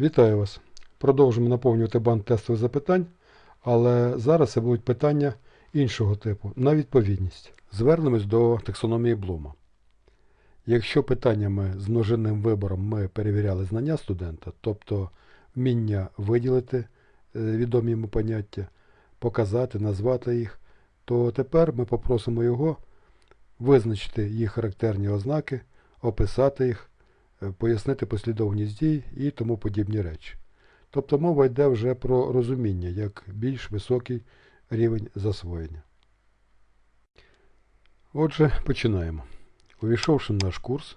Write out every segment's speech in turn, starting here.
Вітаю вас. Продовжимо наповнювати банк тестових запитань, але зараз це будуть питання іншого типу на відповідність. Звернемось до таксономії Блума. Якщо питаннями з множинним вибором ми перевіряли знання студента, тобто вміння виділити е, відомі йому поняття, показати, назвати їх, то тепер ми попросимо його визначити їх характерні ознаки, описати їх, пояснити послідовність дій і тому подібні речі. Тобто мова йде вже про розуміння як більш високий рівень засвоєння. Отже, починаємо. Увійшовши в наш курс,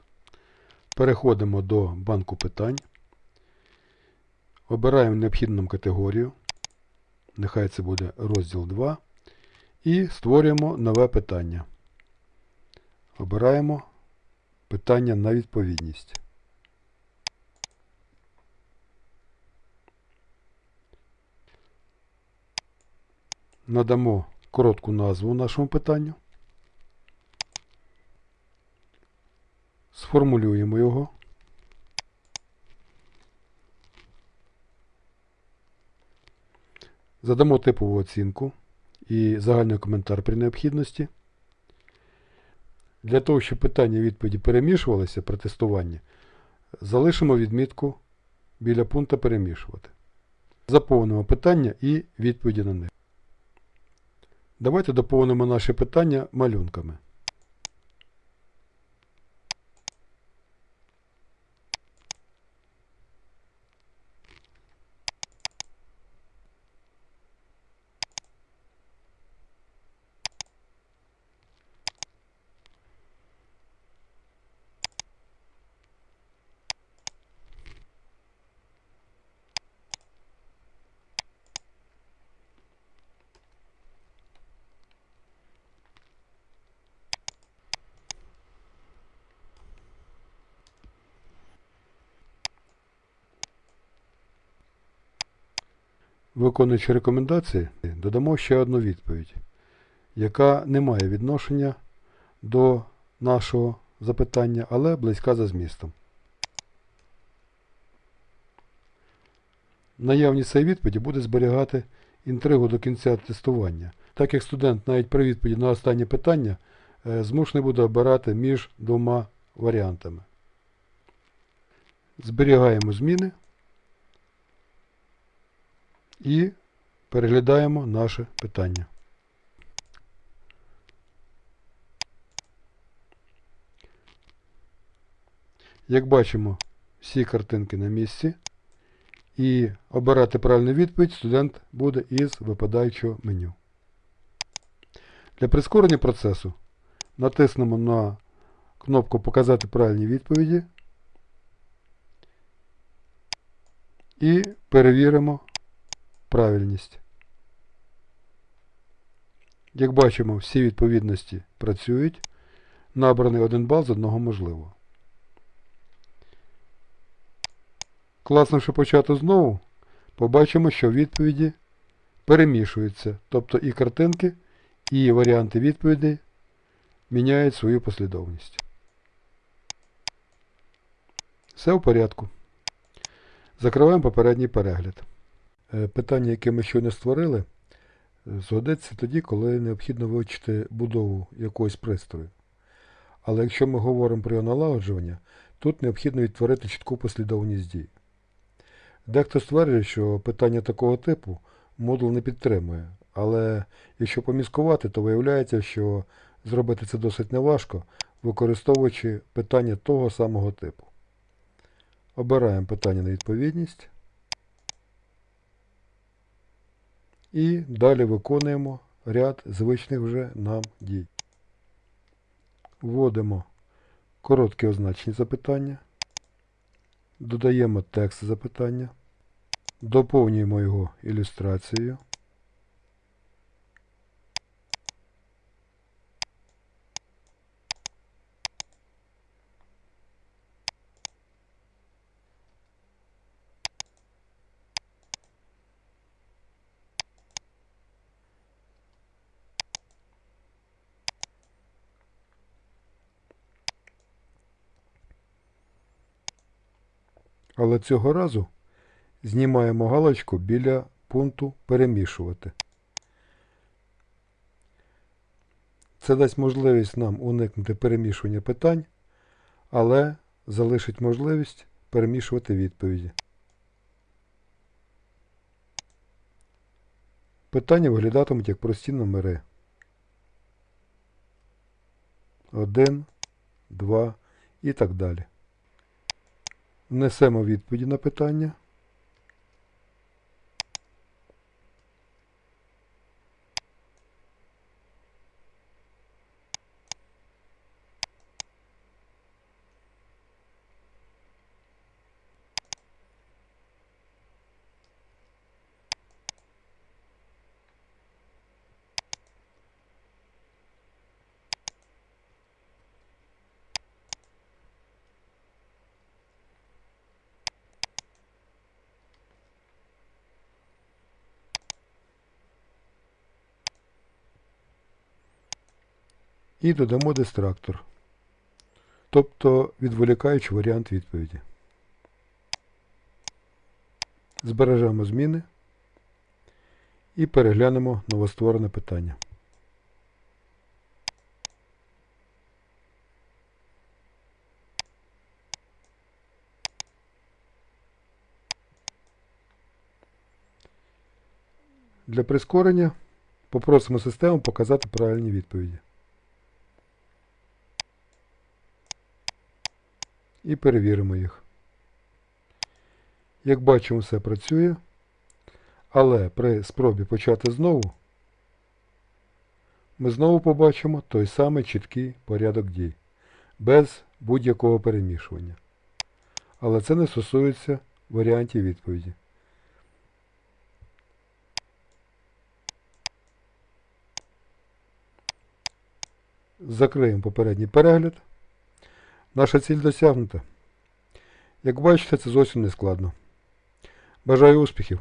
переходимо до банку питань, обираємо необхідну категорію, нехай це буде розділ 2, і створюємо нове питання. Обираємо питання на відповідність. Надамо коротку назву нашому питанню. Сформулюємо його. Задамо типову оцінку і загальний коментар при необхідності. Для того, щоб питання і відповіді перемішувалися при тестуванні, залишимо відмітку біля пункту перемішувати. Заповнимо питання і відповіді на них. Давайте доповнимо наші питання малюнками. Виконуючи рекомендації, додамо ще одну відповідь, яка не має відношення до нашого запитання, але близька за змістом. Наявність цієї відповіді буде зберігати інтригу до кінця тестування, так як студент навіть при відповіді на останнє питання е, змушений буде обирати між двома варіантами. Зберігаємо зміни і переглядаємо наше питання. Як бачимо, всі картинки на місці. І обирати правильну відповідь студент буде із випадаючого меню. Для прискорення процесу натиснемо на кнопку Показати правильні відповіді і перевіримо правильність. Як бачимо, всі відповідності працюють. Набраний один бал з одного можливого. Класнувши почати знову, побачимо, що відповіді перемішуються. Тобто і картинки, і варіанти відповідей міняють свою послідовність. Все в порядку. Закриваємо попередній перегляд. Е, Питання, яке ми щойно створили, е, згодиться тоді, коли необхідно вивчити будову якогось пристрою. Але якщо ми говоримо про його налагоджування, тут необхідно відтворити чітку послідовність дій. Дехто стверджує, що питання такого типу модул не підтримує, але якщо поміскувати, то виявляється, що зробити це досить неважко, використовуючи питання того самого типу. Обираємо питання на відповідність. І далі виконуємо ряд звичних вже нам дій. Вводимо короткі означені запитання. Додаємо текст запитання. Доповнюємо його ілюстрацією. Але цього разу знімаємо галочку біля пункту Перемішувати. Це дасть можливість нам уникнути перемішування питань, але залишить можливість перемішувати відповіді. Питання виглядатимуть як прості номери. 1, 2 і так далі. Внесемо відповіді на питання. І додамо дистрактор, тобто відволікаючий варіант відповіді. Збережемо зміни і переглянемо новостворене питання. Для прискорення попросимо систему показати правильні відповіді. І перевіримо їх. Як бачимо, все працює, але при спробі почати знову ми знову побачимо той самий чіткий порядок дій, без будь-якого перемішування. Але це не стосується варіантів відповіді. Закриємо попередній перегляд. Наша ціль досягнута. Як бачите, це зовсім не складно. Бажаю успіхів!